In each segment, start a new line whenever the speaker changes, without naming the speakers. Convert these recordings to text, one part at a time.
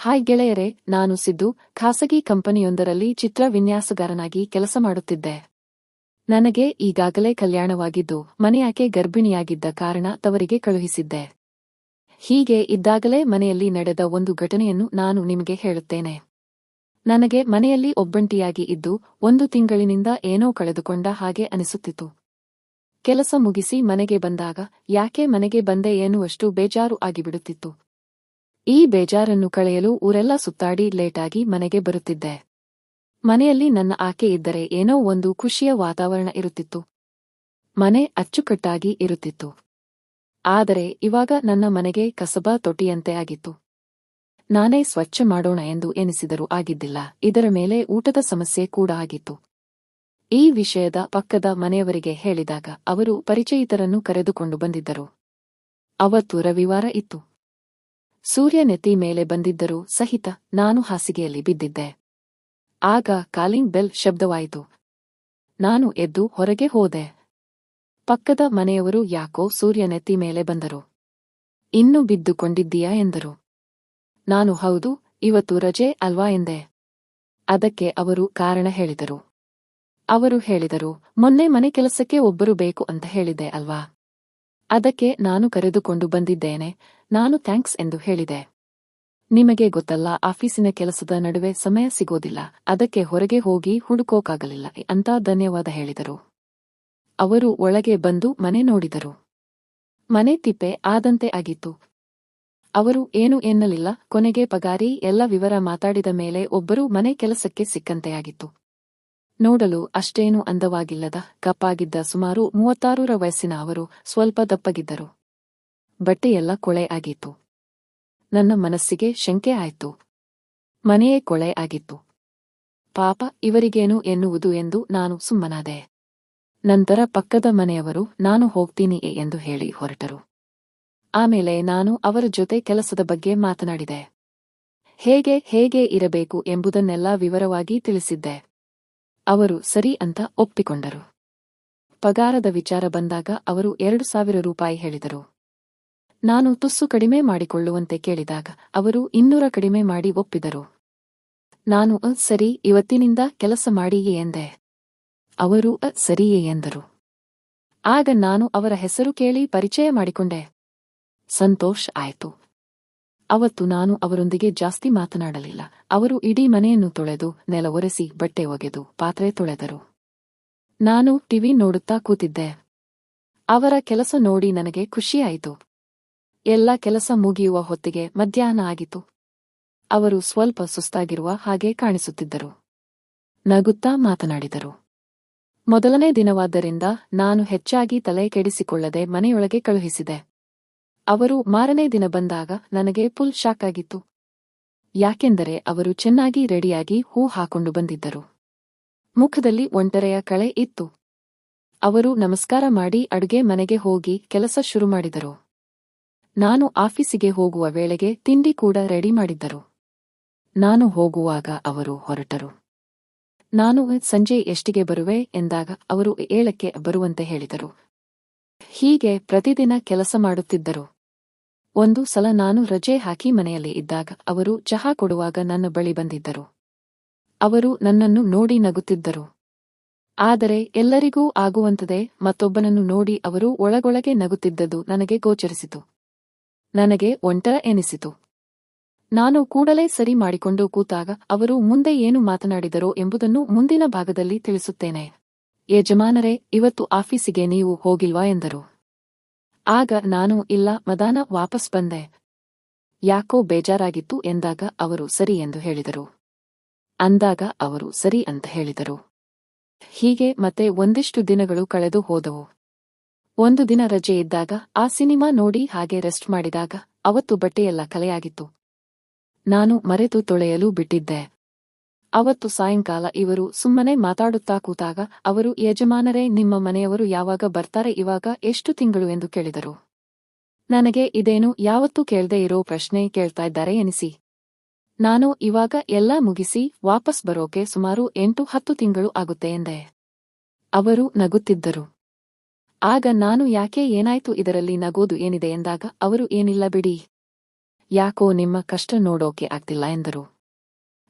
Hi ಗೆಳೆಯರೇ, ನಾನು ಸಿದ್ದು, ಖಾಸಗಿ ಕಂಪನಿಯೊಂದರಲ್ಲಿ ಚಿತ್ರ ವಿನ್ಯಾಸಗಾರನಾಗಿ ಕೆಲಸ ಮಾಡುತ್ತಿದ್ದೆ. ನನಗೆ ಈಗಾಗಲೇ ಕಲ್ಯಾಣವಾಗಿದ್ದು ಮನೆಯಾಕೆ ಗರ್ಭಿಣಿಯಾಗಿದ್ದ ಕಾರಣ ತವರಿಗೆ ಕಳುಹಿಸಿದ್ದೆ. ಹೀಗೆ ಇದ್ದಾಗಲೇ ಮನೆಯಲ್ಲಿ ನಡೆದ ಒಂದು ಘಟನೆಯನ್ನು ನಾನು ನಿಮಗೆ ಹೇಳುತ್ತೇನೆ. ನನಗೆ ಮನೆಯಲ್ಲಿ ಒಬ್ಬಂಟಿಯಾಗಿ ಇದ್ದು, ಒಂದು ತಿಂಗಳಿನಿಂದ ಏನೋ ಕಳೆದುಕೊಂಡ ಹಾಗೆ ಅನಿಸುತ್ತಿತ್ತು. ಕೆಲಸ ಮುಗಿಸಿ ಮನೆಗೆ ಬಂದಾಗ, ಯಾಕೆ ಮನೆಗೆ ಬಂದೆ? ಎನ್ನುವಷ್ಟು ಬೇಜಾರು ಆಗಿಬಿಡುತ್ತಿತ್ತು. ಈ ಬೇಜಾರನ್ನು ಕಳೆಯಲು ಊರೆಲ್ಲ ಸುತ್ತಾಡಿ ಲೇಟಾಗಿ ಮನೆಗೆ ಬರುತ್ತಿದ್ದೆ. ಮನೆಯಲ್ಲಿ ನನ್ನ ಆಕೆ ಇದ್ದರೆ ಏನೋ ಒಂದು ಖುಷಿಯ ವಾತಾವರಣ ಇರುತ್ತಿತ್ತು. ಮನೆ ಅಚ್ಚುಕಟ್ಟಾಗಿ ಇರುತ್ತಿತ್ತು. ಆದರೆ ಇವಾಗ ನನ್ನ ಮನೆಗೆ ಕಸಬಾ ತೊಟ್ಟಿಯಂತೆ ಆಗಿತ್ತು. ನಾನೇ ಸ್ವಚ್ಛ ಮಾಡೋಣ ಎಂದು ಎನಿಸಿದರೂ ಆಗಿದ್ದಿಲ್ಲ. ಇದರ ಮೇಲೆ ಊಟದ ಸಮಸ್ಯೆ ಕೂಡ ಆಗಿತ್ತು. ಈ ವಿಷಯದ ಪಕ್ಕದ ಮನೆಯವರಿಗೆ ಹೇಳಿದಾಗ ಅವರು ಪರಿಚಯಿತರನ್ನು ಕರೆದುಕೊಂಡು ಬಂದಿದ್ದರು. ಅವತ್ತು ರವಿವಾರ ಇತ್ತು. ಸೂರ್ಯ ನೆತ್ತಿ ಮೇಲೆ ಬಂದಿದ್ದರೂ ಸಹಿತ ನಾನು ಹಾಸಿಗೆಯಲ್ಲಿ ಬಿದ್ದಿದ್ದೆ. ಆಗ ಕಾಲಿಂಗ್ ಬೆಲ್ ಶಬ್ದವಾಯಿತು. ನಾನು ಎದ್ದು ಹೊರಗೆ ಹೋದೆ. ಪಕ್ಕದ ಮನೆಯವರು ಯಾಕೋ ಸೂರ್ಯ ನೆತ್ತಿ ಮೇಲೆ ಬಂದರು. ಇನ್ನು ಬಿದ್ದುಕೊಂಡಿದ್ದೀಯಾ ಎಂದರು. ನಾನು ಹೌದು, ಇವತ್ತು ರಜೆ ಅಲ್ವಾ ಎಂದೆ. ಅದಕ್ಕೆ ಅವರು ಕಾರಣ ಹೇಳಿದರು. ಅವರು ಹೇಳಿದರು, ಮೊನ್ನೆ ಮನೆ ಕೆಲಸಕ್ಕೆ ಒಬ್ಬರು ಬೇಕು ಅಂತ ಹೇಳಿದ್ದೆ ಅಲ್ವಾ? ಅದಕ್ಕೆ ನಾನು ಕರೆದುಕೊಂಡು ಬಂದಿದ್ದೇನೆ. ನಾನು ಥ್ಯಾಂಕ್ಸ್ ಎಂದು ಹೇಳಿದೆ. ನಿಮಗೆ ಗೊತ್ತಲ್ಲ, ಆಫೀಸಿನ ಕೆಲಸದ ನಡುವೆ ಸಮಯ ಸಿಗೋದಿಲ್ಲ. ಅದಕ್ಕೆ ಹೊರಗೆ ಹೋಗಿ ಹುಡುಕೋಕಾಗಲಿಲ್ಲ, ಅಂತ ಧನ್ಯವಾದ ಹೇಳಿದರು. ಅವರು ಒಳಗೆ ಬಂದು ಮನೆ ನೋಡಿದರು. ಮನೆ ತಿಪ್ಪೆ ಆದಂತೆ ಆಗಿತ್ತು. ಅವರು ಏನು ಎನ್ನಲಿಲ್ಲ, ಕೊನೆಗೆ ಪಗಾರಿ, ಎಲ್ಲ ವಿವರ ಮಾತಾಡಿದ ಮೇಲೆ ಒಬ್ಬರು ಮನೆ ಕೆಲಸಕ್ಕೆ ಸಿಕ್ಕಂತೆಯಾಗಿತ್ತು ನೋಡಲು ಅಷ್ಟೇನೂ ಅಂದವಾಗಿಲ್ಲದ ಕಪ್ಪಾಗಿದ್ದ ಸುಮಾರು ಮೂವತ್ತಾರರ ವಯಸ್ಸಿನ ಅವರು ಸ್ವಲ್ಪ ದಪ್ಪಗಿದ್ದರು. ಬಟ್ಟೆಯೆಲ್ಲ ಕೊಳೆ ಆಗಿತ್ತು. ನನ್ನ ಮನಸ್ಸಿಗೆ ಶಂಕೆ ಆಯಿತು. ಮನೆಯೇ ಕೊಳೆ ಆಗಿತ್ತು. ಪಾಪ ಇವರಿಗೇನು ಎನ್ನುವುದು ಎಂದು ನಾನು ಸುಮ್ಮನಾದೆ. ನಂತರ ಪಕ್ಕದ ಮನೆಯವರು, ನಾನು ಹೋಗ್ತೀನಿ ಎಂದು ಹೇಳಿ ಹೊರಟರು. ಆಮೇಲೆ ನಾನು ಅವರ ಜೊತೆ ಕೆಲಸದ ಬಗ್ಗೆ ಮಾತನಾಡಿದೆ. ಹೇಗೆ ಹೇಗೆ ಇರಬೇಕು ಎಂಬುದನ್ನೆಲ್ಲ ವಿವರವಾಗಿ ತಿಳಿಸಿದ್ದೆ. ಅವರು ಸರಿ ಅಂತ ಒಪ್ಪಿಕೊಂಡರು. ಪಗಾರದ ವಿಚಾರ ಬಂದಾಗ ಅವರು ಎರಡು ಸಾವಿರ ರೂಪಾಯಿ ಹೇಳಿದರು. ನಾನು ತುಸ್ಸು ಕಡಿಮೆ ಮಾಡಿಕೊಳ್ಳುವಂತೆ ಕೇಳಿದಾಗ ಅವರು ಇನ್ನೂರ ಕಡಿಮೆ ಮಾಡಿ ಒಪ್ಪಿದರು. ನಾನು ಅ, ಸರಿ, ಇವತ್ತಿನಿಂದ ಕೆಲಸ ಮಾಡಿಯೇ ಎಂದೆ. ಅವರು ಅ, ಸರಿಯೇ ಎಂದರು. ಆಗ ನಾನು ಅವರ ಹೆಸರು ಕೇಳಿ ಪರಿಚಯ ಮಾಡಿಕೊಂಡೆ. ಸಂತೋಷ್ ಆಯ್ತು. ಅವತ್ತು ನಾನು ಅವರೊಂದಿಗೆ ಜಾಸ್ತಿ ಮಾತನಾಡಲಿಲ್ಲ. ಅವರು ಇಡೀ ಮನೆಯನ್ನು ತೊಳೆದು ನೆಲ ಒರೆಸಿ ಬಟ್ಟೆ ಒಗೆದು, ಪಾತ್ರೆ ತೊಳೆದರು. ನಾನು ಟಿವಿ ನೋಡುತ್ತಾ ಕೂತಿದ್ದೆ. ಅವರ ಕೆಲಸ ನೋಡಿ ನನಗೆ ಖುಷಿಯಾಯಿತು. ಎಲ್ಲ ಕೆಲಸ ಮುಗಿಯುವ ಹೊತ್ತಿಗೆ ಮಧ್ಯಾಹ್ನ ಆಗಿತು ಅವರು ಸ್ವಲ್ಪ ಸುಸ್ತಾಗಿರುವ ಹಾಗೆ ಕಾಣಿಸುತ್ತಿದ್ದರು. ನಗುತ್ತಾ ಮಾತನಾಡಿದರು. ಮೊದಲನೇ ದಿನವಾದ್ದರಿಂದ ನಾನು ಹೆಚ್ಚಾಗಿ ತಲೆ ಕೆಡಿಸಿಕೊಳ್ಳದೆ ಮನೆಯೊಳಗೆ ಕಳುಹಿಸಿದೆ. ಅವರು ಮಾರನೇ ದಿನ ಬಂದಾಗ ನನಗೆ ಫುಲ್ ಶಾಕ್ ಆಗಿತ್ತು. ಯಾಕೆಂದರೆ ಅವರು ಚೆನ್ನಾಗಿ ರೆಡಿಯಾಗಿ ಹೂ ಹಾಕೊಂಡು ಬಂದಿದ್ದರು. ಮುಖದಲ್ಲಿ ಒಂಟರೆಯ ಕಳೆ ಇತ್ತು. ಅವರು ನಮಸ್ಕಾರ ಮಾಡಿ ಅಡುಗೆ ಮನೆಗೆ ಹೋಗಿ ಕೆಲಸ ಶುರು ಮಾಡಿದರು. ನಾನು ಆಫೀಸಿಗೆ ಹೋಗುವ ವೇಳೆಗೆ ತಿಂಡಿ ಕೂಡ ರೆಡಿ ಮಾಡಿದ್ದರು. ನಾನು ಹೋಗುವಾಗ ಅವರು ಹೊರಟರು. ನಾನು ಸಂಜೆ ಎಷ್ಟಿಗೆ ಬರುವೆ ಎಂದಾಗ ಅವರು ಏಳಕ್ಕೆ ಬರುವಂತೆ ಹೇಳಿದರು. ಹೀಗೆ ಪ್ರತಿದಿನ ಕೆಲಸ ಮಾಡುತ್ತಿದ್ದರು. ಒಂದು ಸಲ ನಾನು ರಜೆ ಹಾಕಿ ಮನೆಯಲ್ಲಿ ಇದ್ದಾಗ ಅವರು ಚಹಾ ಕೊಡುವಾಗ ನನ್ನ ಬಳಿ ಬಂದಿದ್ದರು. ಅವರು ನನ್ನನ್ನು ನೋಡಿ ನಗುತ್ತಿದ್ದರು. ಆದರೆ ಎಲ್ಲರಿಗೂ ಆಗುವಂತದೆ ಮತ್ತೊಬ್ಬನನ್ನು ನೋಡಿ ಅವರು ಒಳಗೊಳಗೆ ನಗುತ್ತಿದ್ದದ್ದು ನನಗೆ ಗೋಚರಿಸಿತು. ನನಗೆ ಒಂಟರ ಎನಿಸಿತು. ನಾನು ಕೂಡಲೇ ಸರಿ ಮಾಡಿಕೊಂಡು ಕೂತಾಗ ಅವರು ಮುಂದೆ ಏನು ಮಾತನಾಡಿದರೋ ಎಂಬುದನ್ನು ಮುಂದಿನ ಭಾಗದಲ್ಲಿ ತಿಳಿಸುತ್ತೇನೆ. ಯಜಮಾನರೇ, ಇವತ್ತು ಆಫೀಸಿಗೆ ನೀವು ಹೋಗಿಲ್ವಾ ಎಂದರು. ಆಗ ನಾನು ಇಲ್ಲ, ಮದಾನ ವಾಪಸ್ ಬಂದೆ. ಯಾಕೋ ಬೇಜಾರಾಗಿತ್ತು ಎಂದಾಗ ಅವರು ಸರಿ ಎಂದು ಹೇಳಿದರು. ಅಂದಾಗ ಅವರು ಸರಿ ಅಂತ ಹೇಳಿದರು. ಹೀಗೆ ಮತ್ತೆ ಒಂದಿಷ್ಟು ದಿನಗಳು ಕಳೆದು ಹೋದವು. ಒಂದು ದಿನ ರಜೆ ಇದ್ದಾಗ ಆ ಸಿನಿಮಾ ನೋಡಿ ಹಾಗೆ ರೆಸ್ಟ್ ಮಾಡಿದಾಗ ಅವತ್ತು ಬಟ್ಟೆಯೆಲ್ಲ ಕಲೆಯಾಗಿತ್ತು. ನಾನು ಮರೆತು ತೊಳೆಯಲು ಬಿಟ್ಟಿದ್ದೆ. ಅವತ್ತು ಸಾಯಂಕಾಲ ಇವರು ಸುಮ್ಮನೆ ಮಾತಾಡುತ್ತಾ ಕೂತಾಗ ಅವರು, ಯಜಮಾನರೇ, ನಿಮ್ಮ ಮನೆಯವರು ಯಾವಾಗ ಬರ್ತಾರೆ? ಇವಾಗ ಎಷ್ಟು ತಿಂಗಳು ಎಂದು ಕೇಳಿದರು. ನನಗೆ ಇದೇನು, ಯಾವತ್ತೂ ಕೇಳದೇ ಇರೋ ಪ್ರಶ್ನೆ ಕೇಳ್ತಾ ಇದ್ದಾರೆ ಎನಿಸಿ. ನಾನು ಇವಾಗ ಎಲ್ಲ ಮುಗಿಸಿ ವಾಪಸ್ ಬರೋಕೆ ಸುಮಾರು ಎಂಟು ಹತ್ತು ತಿಂಗಳು ಆಗುತ್ತೆ ಎಂದೆ. ಅವರು ನಗುತ್ತಿದ್ದರು. ಆಗ ನಾನು, ಯಾಕೆ ಏನಾಯ್ತು? ಇದರಲ್ಲಿ ನಗೋದು ಏನಿದೆ? ಎಂದಾಗ, ಅವರು ಏನಿಲ್ಲ ಬಿಡಿ. ಯಾಕೋ ನಿಮ್ಮ ಕಷ್ಟ ನೋಡೋಕೆ ಆಗ್ತಿಲ್ಲ ಎಂದರು.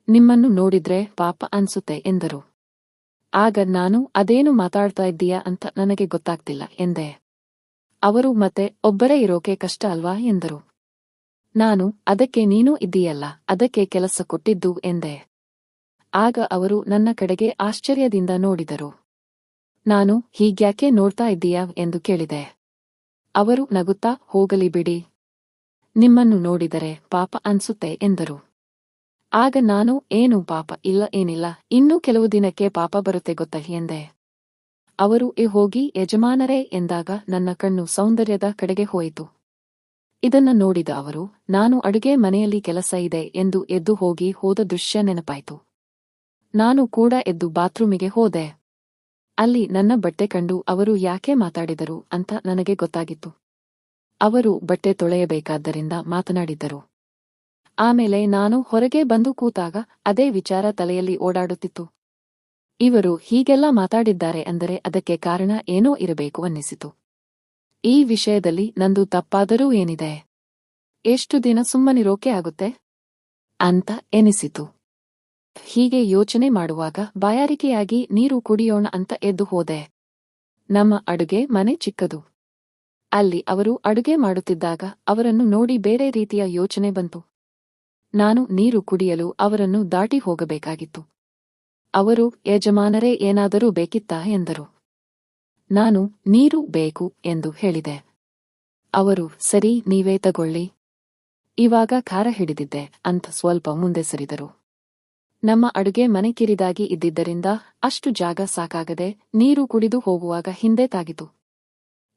ನಿಮ್ಮನ್ನು ನೋಡಿದ್ರೆ ಪಾಪ ಅನ್ಸುತ್ತೆ ಎಂದರು. ಆಗ ನಾನು, ಅದೇನು ಮಾತಾಡ್ತಾ ಇದ್ದೀಯಾ ಅಂತ ನನಗೆ ಗೊತ್ತಾಗ್ತಿಲ್ಲ ಎಂದೆ. ಅವರು, ಮತ್ತೆ ಒಬ್ಬರೇ ಇರೋಕೆ ಕಷ್ಟ ಅಲ್ವಾ? ಎಂದರು. ನಾನು, ಅದಕ್ಕೆ ನೀನೂ ಇದ್ದೀಯಲ್ಲ, ಅದಕ್ಕೆ ಕೆಲಸ ಕೊಟ್ಟಿದ್ದು ಎಂದೆ. ಆಗ ಅವರು ನನ್ನ ಕಡೆಗೆ ಆಶ್ಚರ್ಯದಿಂದ ನೋಡಿದರು. ನಾನು ಹೀಗ್ಯಾಕೆ ನೋಡ್ತಾ ಇದ್ದೀಯಾ? ಎಂದು ಕೇಳಿದೆ. ಅವರು ನಗುತ್ತಾ, ಹೋಗಲಿ ಬಿಡಿ. ನಿಮ್ಮನ್ನು ನೋಡಿದರೆ ಪಾಪ ಅನ್ಸುತ್ತೆ ಎಂದರು. ಆಗ ನಾನು, ಏನು ಪಾಪ, ಇಲ್ಲ, ಏನಿಲ್ಲ, ಇನ್ನೂ ಕೆಲವು ದಿನಕ್ಕೆ ಪಾಪ ಬರುತ್ತೆ ಗೊತ್ತ? ಎಂದೆ. ಅವರು ಎ ಹೋಗಿ, ಯಜಮಾನರೇ, ಎಂದಾಗ ನನ್ನ ಕಣ್ಣು ಸೌಂದರ್ಯದ ಕಡೆಗೆ ಹೋಯಿತು. ಇದನ್ನ ನೋಡಿದ ಅವರು, ನಾನು ಅಡುಗೆ ಮನೆಯಲ್ಲಿ ಕೆಲಸ ಇದೆ ಎಂದು ಎದ್ದು ಹೋಗಿ ಹೋದ ದೃಶ್ಯ ನೆನಪಾಯಿತು. ನಾನು ಕೂಡ ಎದ್ದು ಬಾತ್ರೂಮಿಗೆ ಹೋದೆ. ಅಲ್ಲಿ ನನ್ನ ಬಟ್ಟೆ ಕಂಡು ಅವರು, ಯಾಕೆ ಮಾತಾಡಿದರು? ಅಂತ ನನಗೆ ಗೊತ್ತಾಗಿತ್ತು. ಅವರು ಬಟ್ಟೆ ತೊಳೆಯಬೇಕಾದ್ದರಿಂದ ಮಾತನಾಡಿದ್ದರು. ಆಮೇಲೆ ನಾನು ಹೊರಗೆ ಬಂದು ಕೂತಾಗ ಅದೇ ವಿಚಾರ ತಲೆಯಲ್ಲಿ ಓಡಾಡುತ್ತಿತ್ತು. ಇವರು ಹೀಗೆಲ್ಲ ಮಾತಾಡಿದ್ದಾರೆ ಅಂದರೆ ಅದಕ್ಕೆ ಕಾರಣ ಏನೋ ಇರಬೇಕು ಅನ್ನಿಸಿತು. ಈ ವಿಷಯದಲ್ಲಿ ನಂದು ತಪ್ಪಾದರೂ ಏನಿದೆ? ಎಷ್ಟು ದಿನ ಸುಮ್ಮನಿರೋಕೆ ಆಗುತ್ತೆ? ಅಂತ ಎನಿಸಿತು. ಹೀಗೆ ಯೋಚನೆ ಮಾಡುವಾಗ ಬಾಯಾರಿಕೆಯಾಗಿ ನೀರು ಕುಡಿಯೋಣ ಅಂತ ಎದ್ದು ಹೋದೆ. ನಮ್ಮ ಅಡುಗೆ ಮನೆ ಚಿಕ್ಕದು. ಅಲ್ಲಿ ಅವರು ಅಡುಗೆ ಮಾಡುತ್ತಿದ್ದಾಗ ಅವರನ್ನು ನೋಡಿ ಬೇರೆ ರೀತಿಯ ಯೋಚನೆ ಬಂತು. ನಾನು ನೀರು ಕುಡಿಯಲು ಅವರನ್ನು ದಾಟಿ ಹೋಗಬೇಕಾಗಿತ್ತು. ಅವರು, ಯಜಮಾನರೇ, ಏನಾದರೂ ಬೇಕಿತ್ತಾ ಎಂದರು. ನಾನು, ನೀರು ಬೇಕು ಎಂದು ಹೇಳಿದೆ. ಅವರು, ಸರಿ, ನೀವೇ ತಗೊಳ್ಳಿ. ಇವಾಗ ಖಾರ ಹಿಡಿದಿದ್ದೆ ಅಂತ ಸ್ವಲ್ಪ ಮುಂದೆ ಸರಿದರು. ನಮ್ಮ ಅಡುಗೆ ಮನೆ ಕಿರಿದಾಗಿ ಇದ್ದಿದ್ದರಿಂದ ಅಷ್ಟು ಜಾಗ ಸಾಕಾಗದೆ ನೀರು ಕುಡಿದು ಹೋಗುವಾಗ ಹಿಂದೆ ತಾಗಿತು.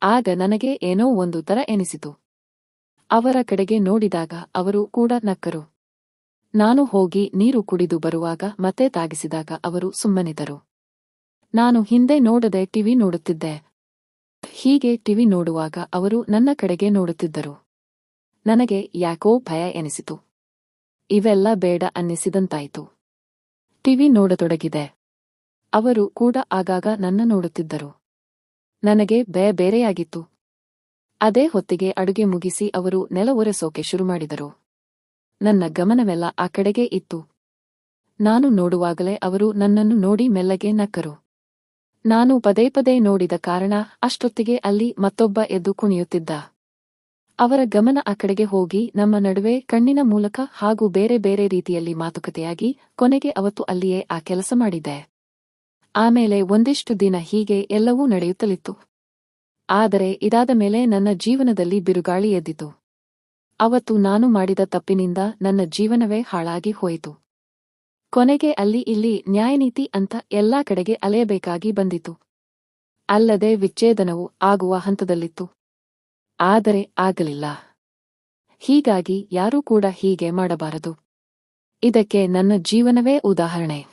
ಆಗ ನನಗೆ ಏನೋ ಒಂದು ತರ ಎನಿಸಿತು. ಅವರ ಕಡೆಗೆ ನೋಡಿದಾಗ ಅವರು ಕೂಡ ನಕ್ಕರು. ನಾನು ಹೋಗಿ ನೀರು ಕುಡಿದು ಬರುವಾಗ ಮತ್ತೆ ತಾಗಿಸಿದಾಗ ಅವರು ಸುಮ್ಮನಿದರು. ನಾನು ಹಿಂದೆ ನೋಡದೆ ಟಿವಿ ನೋಡುತ್ತಿದ್ದೆ. ಹೀಗೆ ಟಿವಿ ನೋಡುವಾಗ ಅವರು ನನ್ನ ಕಡೆಗೆ ನೋಡುತ್ತಿದ್ದರು. ನನಗೆ ಯಾಕೋ ಭಯ ಎನಿಸಿತು. ಇವೆಲ್ಲ ಬೇಡ ಅನ್ನಿಸಿದಂತಾಯಿತು. ಟಿವಿ ನೋಡತೊಡಗಿದೆ. ಅವರು ಕೂಡ ಆಗಾಗ ನನ್ನ ನೋಡುತ್ತಿದ್ದರು. ನನಗೆ ಭಯ ಬೇರೆಯಾಗಿತ್ತು. ಅದೇ ಹೊತ್ತಿಗೆ ಅಡುಗೆ ಮುಗಿಸಿ ಅವರು ನೆಲ ಒರೆಸೋಕೆ ಶುರು ಮಾಡಿದರು. ನನ್ನ ಗಮನವೆಲ್ಲ ಆ ಕಡೆಗೆ ಇತ್ತು. ನಾನು ನೋಡುವಾಗಲೇ ಅವರು ನನ್ನನ್ನು ನೋಡಿ ಮೆಲ್ಲಗೆ ನಕ್ಕರು. ನಾನು ಪದೇ ಪದೇ ನೋಡಿದ ಕಾರಣ ಅಷ್ಟೊತ್ತಿಗೆ ಅಲ್ಲಿ ಮತ್ತೊಬ್ಬ ಎದ್ದು ಕುಣಿಯುತ್ತಿದ್ದ. ಅವರ ಗಮನ ಆ ಕಡೆಗೆ ಹೋಗಿ ನಮ್ಮ ನಡುವೆ ಕಣ್ಣಿನ ಮೂಲಕ ಹಾಗೂ ಬೇರೆ ಬೇರೆ ರೀತಿಯಲ್ಲಿ ಮಾತುಕತೆಯಾಗಿ ಕೊನೆಗೆ ಅವತ್ತು ಅಲ್ಲಿಯೇ ಆ ಕೆಲಸ ಮಾಡಿದ್ದೆ. ಆಮೇಲೆ ಒಂದಿಷ್ಟು ದಿನ ಹೀಗೆ ಎಲ್ಲವೂ ನಡೆಯುತ್ತಲಿತ್ತು. ಆದರೆ ಇದಾದ ಮೇಲೆ ನನ್ನ ಜೀವನದಲ್ಲಿ ಬಿರುಗಾಳಿ ಎದ್ದಿತು. ಅವತ್ತು ನಾನು ಮಾಡಿದ ತಪ್ಪಿನಿಂದ ನನ್ನ ಜೀವನವೇ ಹಾಳಾಗಿ ಹೋಯಿತು. ಕೊನೆಗೆ ಅಲ್ಲಿ ಇಲ್ಲಿ ನ್ಯಾಯನೀತಿ ಅಂತ ಎಲ್ಲಾ ಕಡೆಗೆ ಅಲೆಯಬೇಕಾಗಿ ಬಂದಿತು. ಅಲ್ಲದೆ ವಿಚ್ಛೇದನವು ಆಗುವ ಹಂತದಲ್ಲಿತ್ತು. ಆದರೆ ಆಗಲಿಲ್ಲ. ಹೀಗಾಗಿ ಯಾರೂ ಕೂಡ ಹೀಗೆ ಮಾಡಬಾರದು. ಇದಕ್ಕೆ ನನ್ನ ಜೀವನವೇ ಉದಾಹರಣೆ.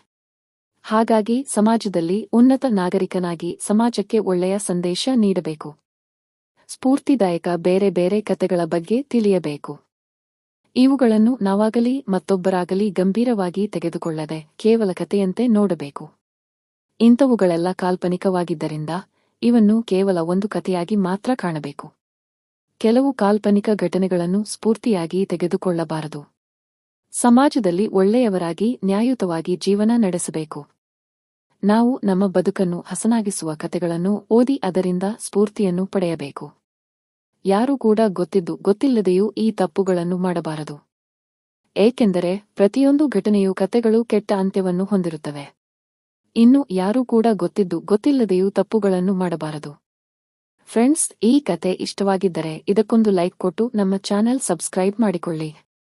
ಹಾಗಾಗಿ ಸಮಾಜದಲ್ಲಿ ಉನ್ನತ ನಾಗರಿಕನಾಗಿ ಸಮಾಜಕ್ಕೆ ಒಳ್ಳೆಯ ಸಂದೇಶ ನೀಡಬೇಕು. ಸ್ಫೂರ್ತಿದಾಯಕ ಬೇರೆ ಬೇರೆ ಕಥೆಗಳ ಬಗ್ಗೆ ತಿಳಿಯಬೇಕು. ಇವುಗಳನ್ನು ನಾವಾಗಲಿ ಮತ್ತೊಬ್ಬರಾಗಲಿ ಗಂಭೀರವಾಗಿ ತೆಗೆದುಕೊಳ್ಳದೆ ಕೇವಲ ಕಥೆಯಂತೆ ನೋಡಬೇಕು. ಇಂಥವುಗಳೆಲ್ಲ ಕಾಲ್ಪನಿಕವಾಗಿದ್ದರಿಂದ ಇವನ್ನು ಕೇವಲ ಒಂದು ಕಥೆಯಾಗಿ ಮಾತ್ರ ಕಾಣಬೇಕು. ಕೆಲವು ಕಾಲ್ಪನಿಕ ಘಟನೆಗಳನ್ನು ಸ್ಫೂರ್ತಿಯಾಗಿ ತೆಗೆದುಕೊಳ್ಳಬಾರದು. ಸಮಾಜದಲ್ಲಿ ಒಳ್ಳೆಯವರಾಗಿ ನ್ಯಾಯಯುತವಾಗಿ ಜೀವನ ನಡೆಸಬೇಕು. ನಾವು ನಮ್ಮ ಬದುಕನ್ನು ಹಸನಾಗಿಸುವ ಕಥೆಗಳನ್ನು ಓದಿ ಅದರಿಂದ ಸ್ಫೂರ್ತಿಯನ್ನು ಪಡೆಯಬೇಕು. ಯಾರೂ ಕೂಡ ಗೊತ್ತಿದ್ದು, ಗೊತ್ತಿಲ್ಲದೆಯೂ ಈ ತಪ್ಪುಗಳನ್ನು ಮಾಡಬಾರದು. ಏಕೆಂದರೆ ಪ್ರತಿಯೊಂದು ಘಟನೆಯು ಕತೆಗಳು ಕೆಟ್ಟ ಅಂತ್ಯವನ್ನು ಹೊಂದಿರುತ್ತವೆ. ಇನ್ನು ಯಾರೂ ಕೂಡ ಗೊತ್ತಿದ್ದು, ಗೊತ್ತಿಲ್ಲದೆಯೂ ತಪ್ಪುಗಳನ್ನು ಮಾಡಬಾರದು. ಫ್ರೆಂಡ್ಸ್, ಈ ಕತೆ ಇಷ್ಟವಾಗಿದ್ದರೆ ಇದಕ್ಕೊಂದು ಲೈಕ್ ಕೊಟ್ಟು ನಮ್ಮ ಚಾನೆಲ್ ಸಬ್ಸ್ಕ್ರೈಬ್ ಮಾಡಿಕೊಳ್ಳಿ.